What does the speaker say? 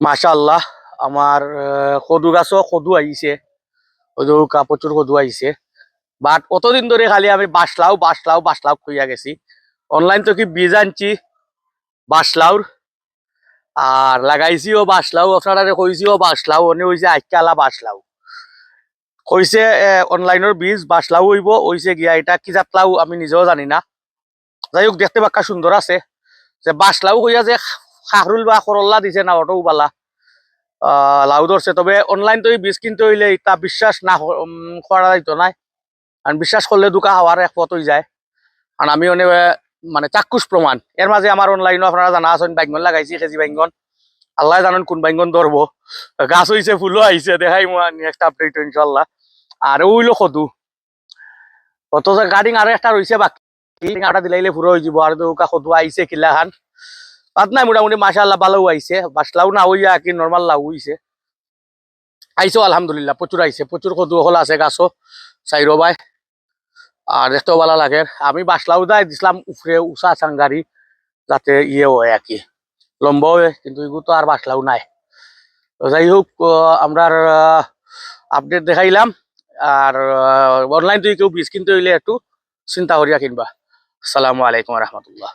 মাশাআল্লাহ, আমার কদু গাছও কদু আইছে কদু কা, প্রচুর কদু আইছে বাট অতদিন ধরে খালি আমি বাসলাও বাসলাও বাসলাও খুঁজা গেছি। অনলাইন তো কি বীজ আনছি বাসলাউর আর লাগাইছিও বাসলাও আপনারা কইছিও বাসলাও অনে হইছে আইকালা বাসলাও কইছে অনলাইনের বীজ বাসলাও হইব, হইছে গিয়া এটা কি জাতলাও আমি নিজেও জানি না। যাই হোক, দেখতে বাক্কা সুন্দর আছে। যে বাসলাও হইয়া যে খাহরুল বা করল্লা দিছে না ওটাও বালা লাউ ধরছে তবে অনলাইন তো বীজ কিনতে হইলে তা বিশ্বাস না করা যাইতো নাই। কারণ বিশ্বাস করলে দুকা হওয়ার এক পথ হয়ে যায়। কারণ আমি অনেক মানে চাক্ষুষ প্রমাণ এর মাঝে আমার অনলাইনও আপনারা জানা আছেন বাইঙ্গন লাগাইছি কেজি বাইঙ্গন আল্লাহ জানেন কোন বাইঙ্গন ধরবো গাছ হইছে ফুলও আইছে দেখাই নেক্সট আপডেট ইনশাল্লাহ আর ওইলো কদু যে গাড়ি আর একটা রয়েছে বাকি। আটা দিলাইলে পুরো হয়ে যাব। আর দুকা কদু আইছে কিলা খান নাই, মোটামুটি মাশাআল্লাহ ভালো আইছে। বাসলাও না হইয়া কি নর্মাল লাউ হইছে। আইসো, আলহামদুলিল্লাহ, প্রচুর আইছে, প্রচুর কদু হল আছে গাছও, চাইরো বাই। আর দেখতেও ভালো লাগে। আমি বাসলাও দাই দিছিলাম উফরে উষা চাঙ্গারি, যাতে ইয়ে হয় আর কি। লম্বা হয়, কিন্তু এগুলো তো আর বাসলাও নাই। যাই হোক আমরা আপডেট দেখাইলাম। আর অনলাইন তুই কেউ বীজ কিনতে হইলে একটু চিন্তা করিয়া কিনবা। আসসালামু আলাইকুম রহমতুল্লাহ।